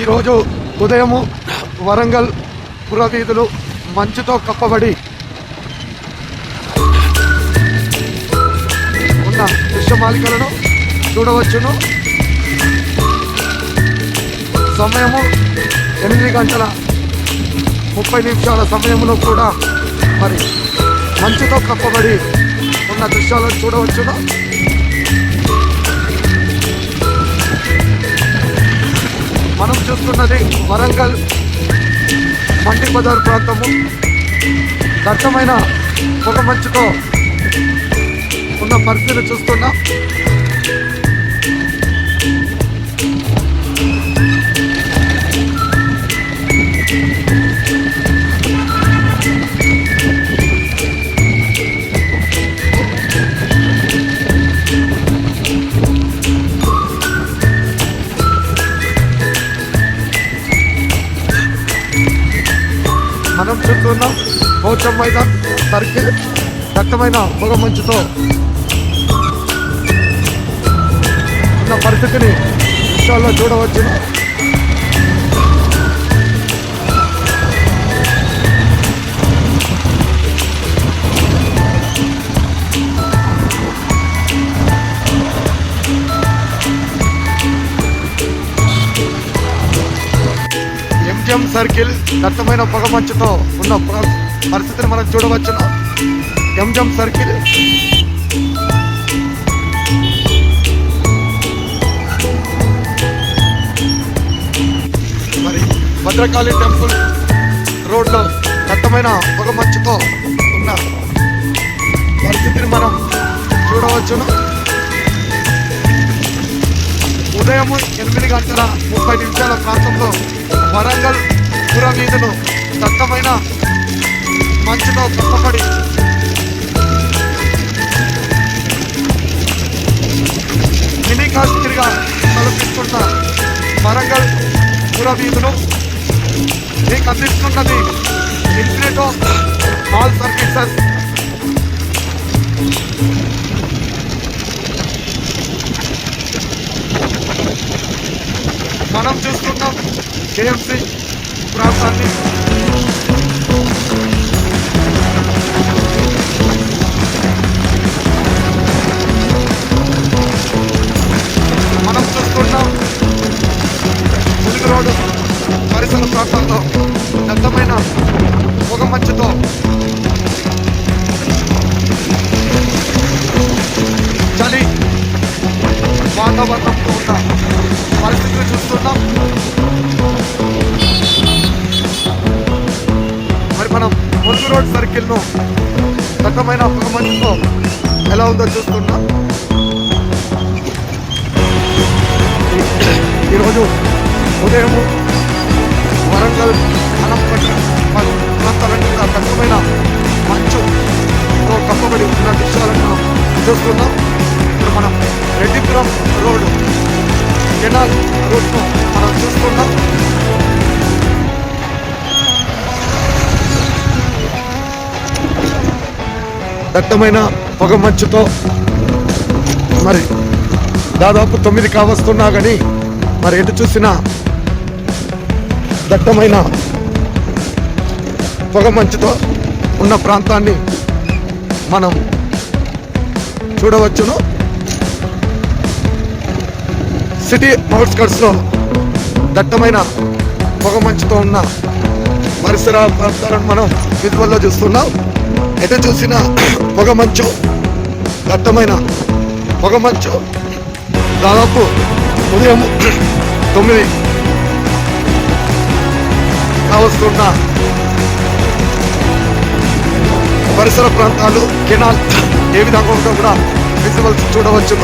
ఈరోజు ఉదయము వరంగల్ పురవీధులు మంచుతో కప్పబడి ఉన్న దృశ్యమాలికలను చూడవచ్చును. సమయము ఎనిమిది గంటల ముప్పై నిమిషాల సమయంలో కూడా మరి మంచుతో కప్పబడి ఉన్న దృశ్యాలను చూడవచ్చును. మనం చూస్తున్నది వరంగల్ మండి బజార్ ప్రాంతము. దట్టమైన పొగ మంచుతో ఉన్న పరిస్థితిని చూస్తున్నాం. మనం చూస్తున్నాం గౌతమ్ మైదాన్ తరికి దట్టమైన పొగ మంచుతో ఉన్న పరిస్థితిని విషయాల్లో చూడవచ్చు సర్కిల్ దట్టమైన పొగమచ్చుతో ఉన్న పరిస్థితిని మనం చూడవచ్చును. MGM circle. మరి భద్రకాళి టెంపుల్ రోడ్లో దట్టమైన పొగమచ్చుతో ఉన్న పరిస్థితిని మనం చూడవచ్చును. ఉదయం ఎనిమిది గంటల ముప్పై నిమిషాల ప్రాంతంలో వరంగల్ పురవీధులు దట్టమైన మంచుతో కప్పబడి మినీ కాశ్మీర్గా తలపిస్తున్న వరంగల్ పురవీధులు మీకు అందిస్తున్నది ఇన్ఫినిటో ఆల్ సర్వీసెస్. మనం చూస్తున్నాం కేఎంసీ మనం చూస్తున్నాం ములుగు రోడ్డు పరిసర ప్రాంతాల్లో దట్టమైన పొగ మంచుతో నేను రకమైన దట్టమైన పొగ ఎలా ఉందో చూస్తున్నాం. ఈరోజు ఉదయం వరంగల్ అనంపట్ట ప్రాంతాలన్నీ కూడా దట్టమైన మంచుతో కప్పబడి ఉన్న దృశ్యాలను మనం చూస్తున్నాం. ఇప్పుడు మనం రెడ్డిపురం రోడ్ కెనాల్ రోడ్ను మనం చూస్తున్నాం. దట్టమైన పొగ మంచుతో. మరి దాదాపు తొమ్మిది కావస్తున్నా కానీ మరి ఎటు చూసినా దట్టమైన పొగ మంచుతో ఉన్న ప్రాంతాన్ని మనం చూడవచ్చును. సిటీ అవుట్స్కట్స్లో దట్టమైన పొగ మంచుతో ఉన్న పరిసర ప్రాంతాలను మనం విజువల్లో చూస్తున్నాం. ఎటు చూసినా పొగ మంచు దట్టమైన పొగ మంచు దాదాపు ఉదయం తొమ్మిది కావస్తున్న పరిసర ప్రాంతాలు కెనాల్ ఏ విధంగా ఉందో కూడా విజువల్స్ చూడవచ్చు.